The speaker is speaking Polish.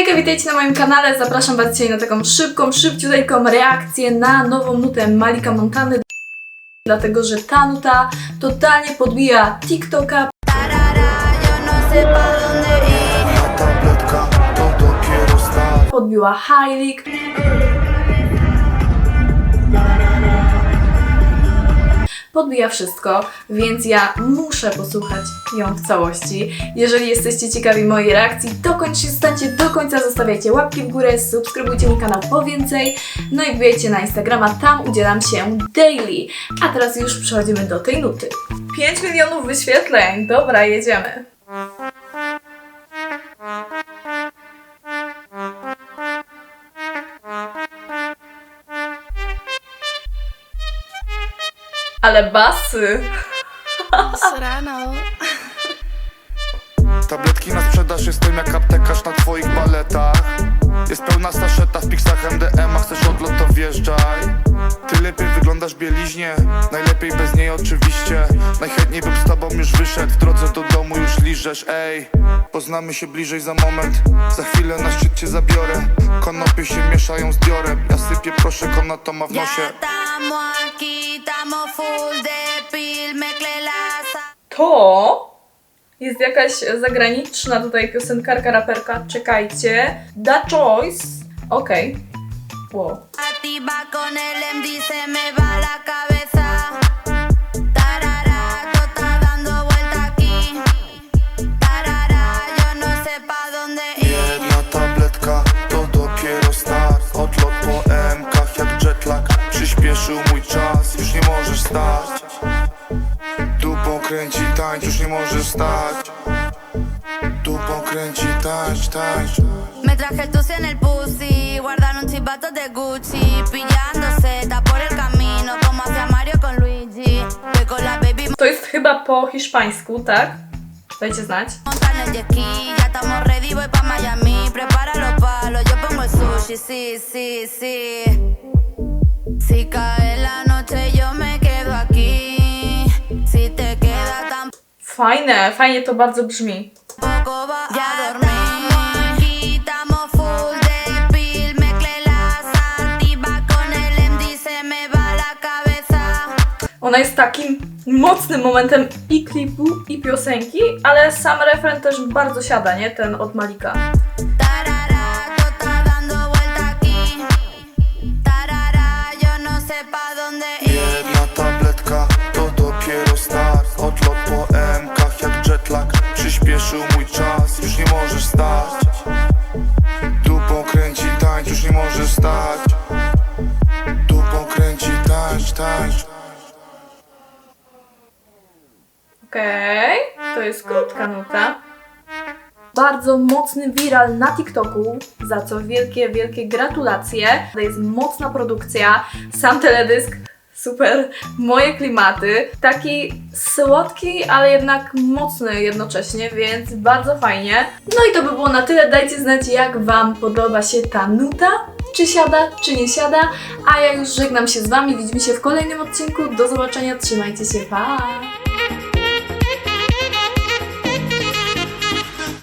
Hejka, witajcie na moim kanale. Zapraszam Was dzisiaj na taką szybką, szybciuteńką reakcję na nową nutę Malika Montany. Dlatego, że ta nuta totalnie podbija TikToka, podbiła Heilig. Podbija wszystko, więc ja muszę posłuchać ją w całości. Jeżeli jesteście ciekawi mojej reakcji, to koniecznie zostańcie do końca, zostawiajcie łapki w górę, subskrybujcie mój kanał po więcej, no i wbijajcie na Instagrama, tam udzielam się daily. A teraz już przechodzimy do tej nuty. 5 milionów wyświetleń, dobra, jedziemy. Ale basy! Serrano. Tabletki na sprzedaż jestem jak aptekarz na twoich baletach Jest pełna saszeta w piksach MDM, a chcesz odlot to wjeżdżaj. Ty lepiej wyglądasz w bieliźnie, najlepiej bez niej oczywiście. Najchętniej bym z tobą już wyszedł, w drodze do domu już liżesz, ej. Poznamy się bliżej za moment, za chwilę na szczyt cię zabiorę. Konopie się mieszają z diorem, ja sypię proszę konatoma w Ya nosie. estamos aquí, estamos full To jest jakaś zagraniczna tutaj piosenkarka, raperka. Czekajcie. Da Choice. Okej. Wow. no jetlag Przyspieszył mój czas, już nie stać Dupą kręci tańcz, już nie możesz stać Dupą kręci tańcz, tańcz Me traje el en el pussy, guardaron chivatos de Gucci, pillándose, está por el camino, como hacía Mario con Luigi. Voy con la baby To jest chyba po hiszpańsku, tak? Dajcie znać. montar en el jet ski, ya estamos ready, voy pa' Miami, prepara los palos, yo pongo el sushi, sí, sí, sí. Se me va la cabeza. Ona jest takim mocnym momentem i klipu, i piosenki, ale sam refren też bardzo siada, nie? Ten od Malika. Mój czas, już nie możesz stać Dupą kręci tańcz, już nie możesz stać Dupą kręci tańcz, tańcz Okej, to jest krótka nuta. Bardzo mocny viral na TikToku, za co wielkie, wielkie gratulacje. To jest mocna produkcja, sam teledysk, super, moje klimaty. Taki słodki, ale jednak mocny jednocześnie, więc bardzo fajnie. No i to by było na tyle. Dajcie znać, jak Wam podoba się ta nuta. Czy siada, czy nie siada. A ja już żegnam się z Wami. Widzimy się w kolejnym odcinku. Do zobaczenia. Trzymajcie się. Pa!